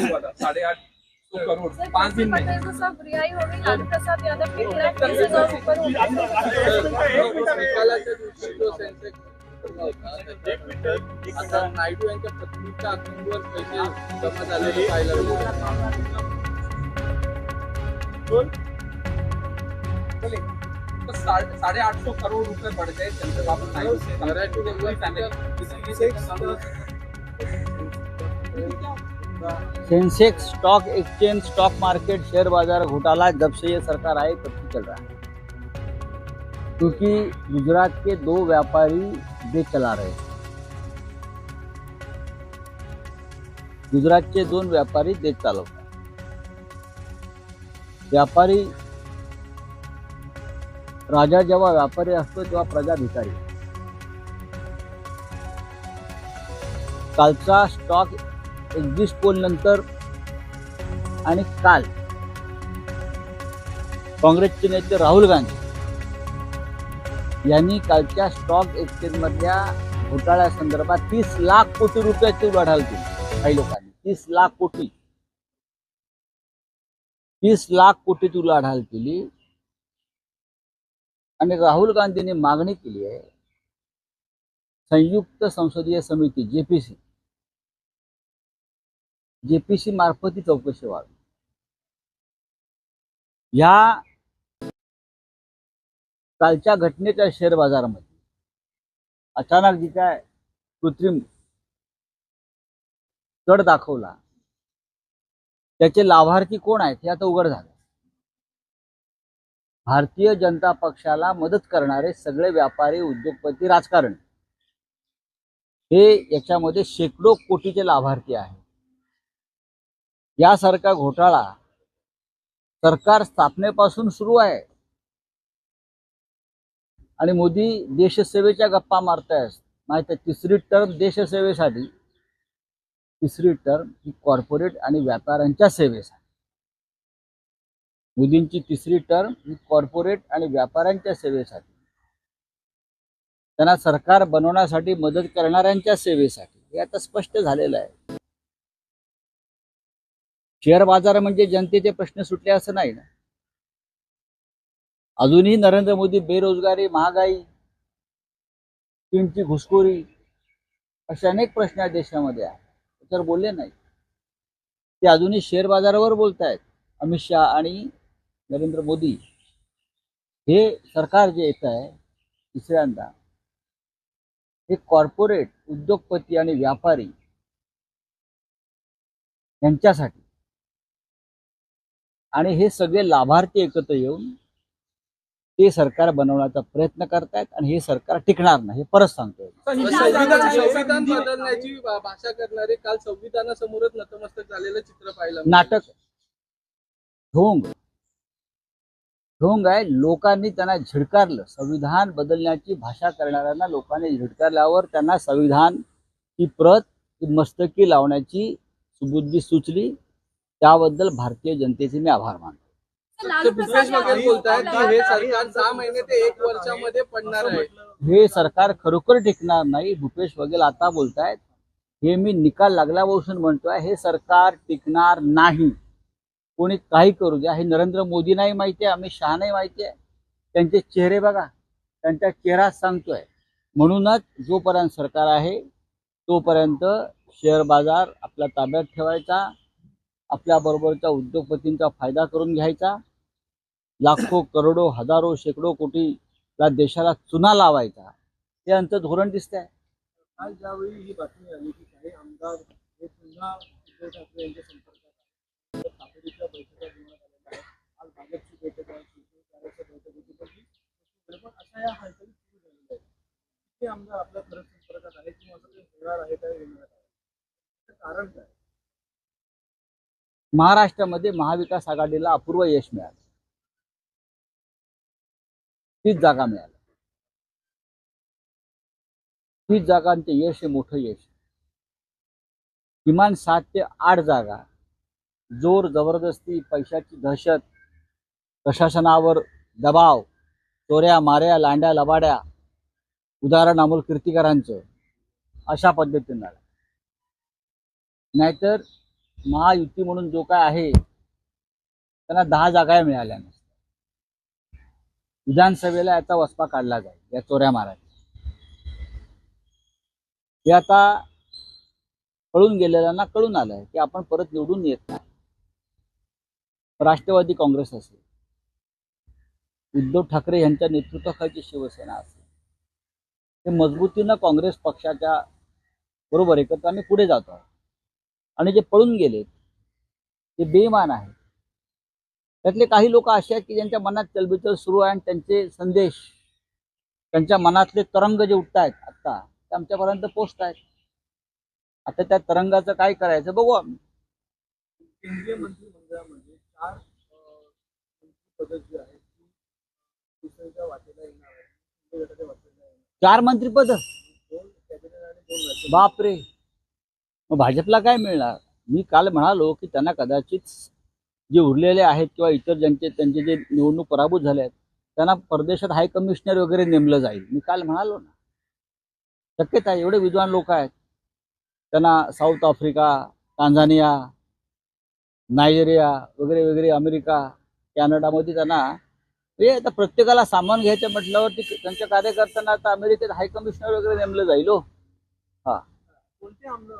नाही वाला, साढ़े आठ सौ करोड़ पाँच दिन में। सब रिहाई हो गई लालू प्रसाद यादव के लाख तीस हज़ार ऊपर हो गए आता नायडू यांच्या पत्नीच्या अकाउंटवर पैसे जमा झालेले पाहायला तो साढ़े आठ सौ करोड़ रुपए बढ़ गए चंद्रबाबू नायडू से बोलून Sensex stock exchange, stock market, share बाज़ार घोटाला, जब से ये सरकार आई तब से चल रहा है। क्योंकि गुजरात के दो व्यापारी देश चला रहे हैं। गुजरातचे दोन व्यापारी देश चालवतात व्यापारी राजा जेव्हा व्यापारी असतो तेव्हा प्रजा भिकारी कालचा स्टॉक एक्झिट पोल नंतर आणि काल काँग्रेसचे नेते राहुल गांधी यांनी कालच्या स्टॉक एक्सचेंज मधल्या घोटाळ्यासंदर्भात तीस लाख कोटी रुपयाची उलाढाल केली. काही लोकांनी. तीस लाख कोटी. तीस लाख कोटीची उलाढाल केली. आणि राहुल गांधींनी मागणी केली आहे. संयुक्त संसदीय समिती जेपीसी जेपीसी मार्फत ही चौकशी व्हावी. या कालच्या घटनेच्या शेअर बाजारामध्ये अचानक जी काय कृत्रिम चढ दाखवला त्याचे लाभार्थी कोण आहेत हे आता उघड झालं. भारतीय जनता पक्षाला मदत करणारे सगळे व्यापारी उद्योगपती राजकारण. हे याच्यामध्ये शेकडो कोटीचे लाभार्थी आहेत. यासारखा घोटाळा सरकार स्थापनेपासून सुरू आहे. आणि मोदी देशसेवेच्या गप्पा मारतायस नाही तर तिसरी टर्म देशसेवेसाठी. तिसरी टर्म ही कॉर्पोरेट आणि व्यापाऱ्यांच्या सेवेसाठी. मोदींची तिसरी टर्म ही कॉर्पोरेट आणि व्यापाऱ्यांच्या सेवेसाठी. त्यांना सरकार बनवण्यासाठी मदत करणाऱ्यांच्या सेवेसाठी. हे आता स्पष्ट झालेलं आहे. शेअर बाजार म्हणजे जनतेचे प्रश्न सुटले असं नाही ना? अजूनही नरेंद्र मोदी बेरोजगारी महागाई चीनची घुसखोरी असे अनेक प्रश्न या देशामध्ये आहेत. तर बोलले नाही. ते अजूनही शेअर बाजारावर बोलतायत. अमित शहा आणि नरेंद्र मोदी हे सरकार जे येत आहे तिसऱ्यांदा हे कॉर्पोरेट उद्योगपती आणि व्यापारी यांच्यासाठी आणि हे सगळे लाभार्थी एकत्र येऊन ते सरकार बनवण्याचा प्रयत्न करतायत आणि हे सरकार टिकणार नाही हे परत सांगतोय. संविधान बदलण्याची भाषा करणारे काल संविधानासमोरच नतमस्तक झालेलं चित्र पाहिलं. नाटक. ढोंग. ढोंग आहे लोकांनी त्यांना झिडकारलं. संविधान बदलण्याची भाषा करणाऱ्यांना लोकांनी झिडकारल्यावर त्यांना संविधान ही प्रत ही मस्तकी लावण्याची सुबुद्धी सुचली. त्याबद्दल भारतीय जनतेचे मी आभार मानतो. तर भूपेश बघेल बोलतायत की हे सरकार सहा महिने ते एक वर्षामध्ये पडणार आहे. हे सरकार खरोखर टिकणार नाही भूपेश बघेल आता बोलतायत. हे मी निकाल लागल्यापासून म्हणतोय हे सरकार टिकणार नाही. कोणी काही करू द्या. हे नरेंद्र मोदींनाही माहिती आहे अमित शहानाही माहिती आहे. त्यांचे चेहरे बघा. त्यांचा चेहरा सांगतोय. म्हणूनच जोपर्यंत सरकार आहे तोपर्यंत शेअर बाजार आपल्या ताब्यात ठेवायचा. आपल्याबरोबरच्या उद्योगपतींचा फायदा करून घ्यायचा. लाखो करोडो हजारो शेकडो कोटीला देशाला चुना लावायचा. हे आमचं धोरण दिसतंय. काल ज्यावेळी ही बातमी आली की काही आमदार हे पुन्हा उद्धव ठाकरे यांच्या संपर्कात तातडीच्या बैठका घेण्यात आलेल्या आहेत. आज भाजपची बैठक आहे बैठक होती पण पण अशा या हालचाली सुरू झालेल्या आहेत. किती आमदार आपल्या संपर्कात किंवा असं काही होणार आहे काय आहे? कारण काय? महाराष्ट्रामध्ये महाविकास आघाडीला अपूर्व यश मिळालं. तीच जागा मिळाली. तीच जागांचे यश हे मोठं यश किमान सात ते आठ जागा जोर जबरदस्ती पैशाची दहशत प्रशासनावर दबाव चोऱ्या माऱ्या लांड्या लबाड्या उदाहरण अमोल कीर्तिकरांचं अशा पद्धतीनं. झालं नाहीतर महायुती म्हणून जो काय आहे त्यांना दहा जागा मिळाल्या नसत्या. विधानसभेला याचा वसपा काढला जाईल या चोऱ्या मारायचा हे आता कळून गेलेल्यांना कळून आलंय की आपण परत निवडून येत नाही. राष्ट्रवादी काँग्रेस असेल उद्धव ठाकरे यांच्या नेतृत्वाखालची शिवसेना असेल हे मजबूतीनं काँग्रेस पक्षाच्या बरोबर एकत्र आम्ही पुढे जातो आहोत. आणि जे पळून गेलेत ते बेईमान आहेत. त्यातले काही लोक असे आहेत की ज्यांच्या मनात चलबिचल सुरू आहे आणि त्यांचे संदेश त्यांच्या मनातले तरंग जे उठत आहेत आत्ता ते आमच्यापर्यंत पोचत आहेत आता त्या तरंगाचं काय करायचं बघू आम्ही. केंद्रीय मंत्रिमंडळामध्ये चार जी आहेत वाटेला येणार येणार चार मंत्रीपद बापरे! मग भाजपला काय मिळणार? मी काल म्हणालो की त्यांना कदाचित जे उरलेले आहेत किंवा इतर ज्यांचे त्यांचे जे निवडणूक पराभूत झाले आहेत त्यांना परदेशात हाय कमिशनर वगैरे नेमलं जाईल. मी काल म्हणालो ना. शक्यता आहे एवढे विद्वान लोक आहेत. त्यांना साऊथ आफ्रिका टांझानिया नायजेरिया वगैरे वगैरे अमेरिका कॅनडामध्ये त्यांना हे आता प्रत्येकाला सामान घ्यायचं म्हटल्यावर त्यांच्या कार्यकर्त्यांना आता अमेरिकेत हाय कमिशनर वगैरे नेमलं जाईल हो. कोणते आमदार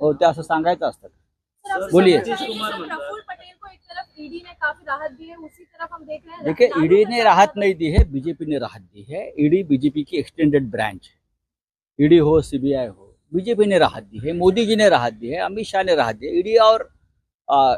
हो ते असं सांगायचं असतं. बोलिए। सर, पटेल को एक तरफ़ ईडी ने काफ़ी राहत दी है उसी तरफ़ हम देख रहे हैं देखिए ईडी ने राहत नहीं दी है बीजेपी ने राहत दी है। ईडी बीजेपी की एक्सटेंडेड ब्रांच है। ईडी हो सीबीआई हो बीजेपी ने राहत दी है मोदी जी ने राहत दी है अमित शाह ने राहत दी है। ईडी और आ,